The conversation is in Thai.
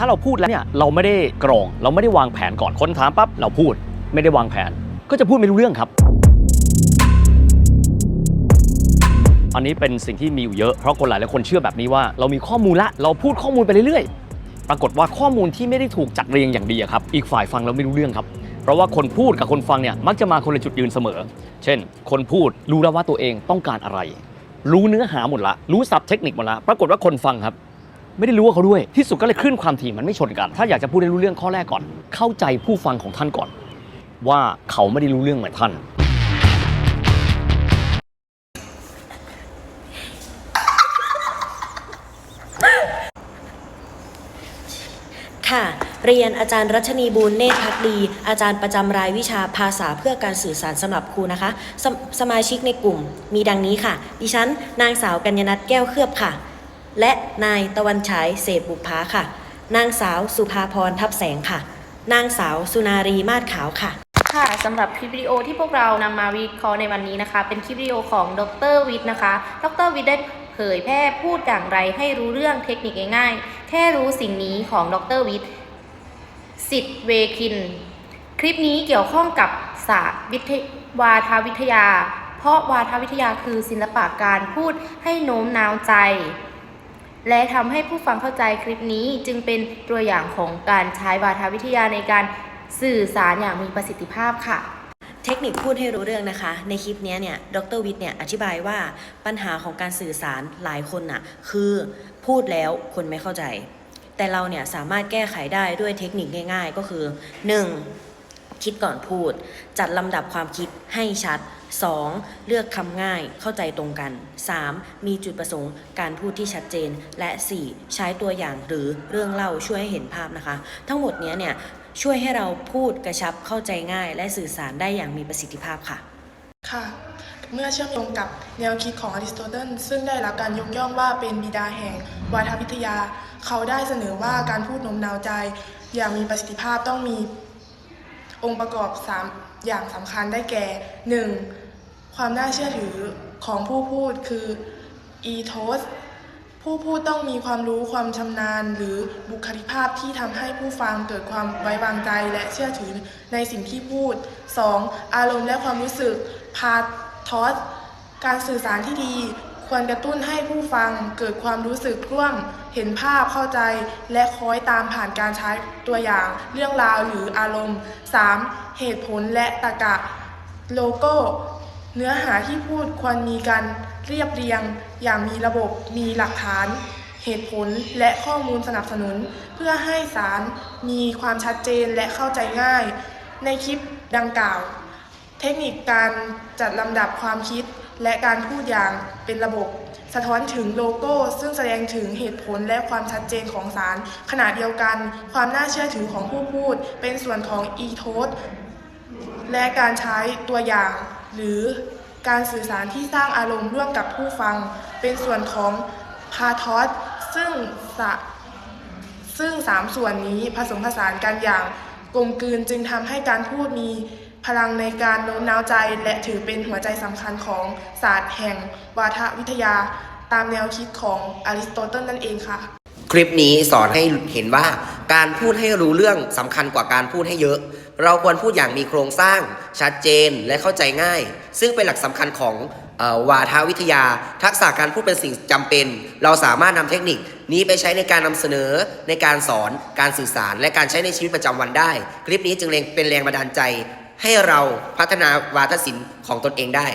ถ้าเราพูดแล้วเนี่ยเราไม่ได้กรอง เราไม่ได้วางแผนก่อนคนถามปั๊บเราพูดไม่ได้วางแผน ก็จะพูดไม่รู้เรื่องครับ อันนี้เป็นสิ่งที่มีอยู่เยอะเพราะคนหลายหลายคนเชื่อแบบนี้ว่า เรามีข้อมูลละเราพูดข้อมูลไปเรื่อยๆ ปรากฏว่าข้อมูลที่ไม่ได้ถูกจัดเรียงอย่างดีครับ อีกฝ่ายฟังแล้วไม่รู้เรื่องครับเพราะว่าคนพูดกับคนฟังเนี่ยมักจะมาคนละจุดยืนเสมอ เช่น คนพูดรู้แล้วว่าตัวเองต้องการอะไร รู้เนื้อหาหมดละ รู้ศัพท์เทคนิคหมดละ ปรากฏว่าคนฟังครับ ไม่ได้รู้ว่าเขาด้วย ที่สุดก็เลยคลื่นความถี่มันไม่ชนกัน ถ้าอยากจะพูดให้รู้เรื่องข้อแรกก่อน เข้าใจผู้ฟังของท่านก่อน ว่าเขาไม่ได้รู้เรื่องเหมือนท่าน ค่ะ เรียนอาจารย์รัชนีบูลเนตรพักดี อาจารย์ประจำรายวิชาภาษาเพื่อการสื่อสารสำหรับครูนะคะสมสมาชิกในกลุ่มมีดังนี้ค่ะ ดิฉันนางสาวกัญญนัทแก้วเคลือบค่ะ และนายตะวันฉายเศษบุภาค่ะ นางสาวสุภาพรทับแสงค่ะ นางสาวสุนารีมาศขาวค่ะ ค่ะสำหรับคลิปวิดีโอที่พวกเรานำมาวิเคราะห์ในวันนี้นะคะ เป็นคลิปวิดีโอของดรวิทย์นะคะ ดรวิทย์ได้เผยแพร่พูดอย่างไรให้รู้เรื่องเทคนิคง่ายๆ แค่รู้สิ่งนี้ของดรวิทย์สิทธิ์เวคิน คลิปนี้เกี่ยวข้องกับศาสตร์วิทยวาทวิทยา เพราะวาทวิทยาคือศิลปะการพูดให้โน้มน้าวใจ และทำให้ผู้ฟังเข้าใจคลิปนี้จึงเป็นตัวอย่างของการใช้วาทวิทยาในการสื่อสารอย่างมีประสิทธิภาพค่ะเทคนิคพูดให้รู้เรื่องนะคะ ในคลิปนี้เนี่ย ดรวิทย์เนี่ยอธิบายว่าปัญหาของการสื่อสารหลายคนน่ะคือพูดแล้วคนไม่เข้าใจ แต่เราเนี่ยสามารถแก้ไขได้ด้วยเทคนิคง่าย ๆ ก็คือ 1. คิดก่อนพูด จัดลำดับความคิดให้ชัด 2. เลือกคำง่ายเข้าใจตรงกัน 3. มีจุดประสงค์การพูดที่ชัดเจน และ 4. ใช้ตัวอย่างหรือเรื่องเล่าช่วยให้เห็นภาพนะคะ ทั้งหมดนี้เนี่ยช่วยให้เราพูดกระชับเข้าใจง่าย และสื่อสารได้อย่างมีประสิทธิภาพค่ะ ค่ะ เมื่อเชื่อมโยงกับแนวคิดของอริสโตเติลซึ่งได้รับการยกย่องว่าเป็นบิดาแห่งวาทวิทยา เขาได้เสนอว่าการพูดโน้มน้าวใจ อย่างมีประสิทธิภาพต้องมี องค์ประกอบ 3 อย่างสำคัญได้แก่ 1. ความน่าเชื่อถือของผู้พูดคือ ethos ผู้พูดต้องมีความรู้ความชำนาญ หรือบุคลิกภาพที่ทำให้ผู้ฟังเกิดความไว้วางใจและเชื่อถือในสิ่งที่พูด 2. อารมณ์และความรู้สึกพาทอสการสื่อสารที่ดี ควรกระตุ้นให้ผู้ฟังเกิดความรู้สึกร่วม เห็นภาพเข้าใจ และคอยตามผ่านการใช้ตัวอย่าง เรื่องราวหรืออารมณ์ 3. เหตุผลและตรรกะ โลโก้ เนื้อหาที่พูดควรมีการเรียบเรียง อย่างมีระบบมีหลักฐาน เหตุผลและข้อมูลสนับสนุน เพื่อให้สารมีความชัดเจนและเข้าใจง่าย ในคลิปดังกล่าว เทคนิคการจัดลำดับความคิด และการพูดอย่างเป็นระบบ สะท้อนถึงโลโก้ ซึ่งแสดงถึงเหตุผลและความชัดเจนของสาร ขณะเดียวกัน ความน่าเชื่อถือของผู้พูด เป็นส่วนของอีโทสและการใช้ตัวอย่าง หรือการสื่อสารที่สร้างอารมณ์ร่วมกับผู้ฟัง เป็นส่วนของพาทอสซึ่งสะซึ่งสามส่วนนี้ผสมผสานกันอย่างกลมกลืนจึงทำให้การพูดมี พลังในการโน้มน้าวใจและถือเป็นหัวใจสำคัญของศาสตร์แห่งวาทวิทยา ตามแนวคิดของอริสโตเติลนั่นเองค่ะ คลิปนี้สอนให้เห็นว่าการพูดให้รู้เรื่องสำคัญกว่าการพูดให้เยอะ เราควรพูดอย่างมีโครงสร้าง ชัดเจนและเข้าใจง่าย ซึ่งเป็นหลักสำคัญของออวาทวิทยา ทักษะการพูดเป็นสิ่งจำเป็น เราสามารถนำเทคนิคนี้ไปใช้ในการนำเสนอในการสอนการสื่อสาร และการใช้ในชีวิตประจำวันได้ คลิปนี้จึงเป็นแรงบันดาลใจ ให้เราพัฒนาวาทศิลป์ของตนเองได้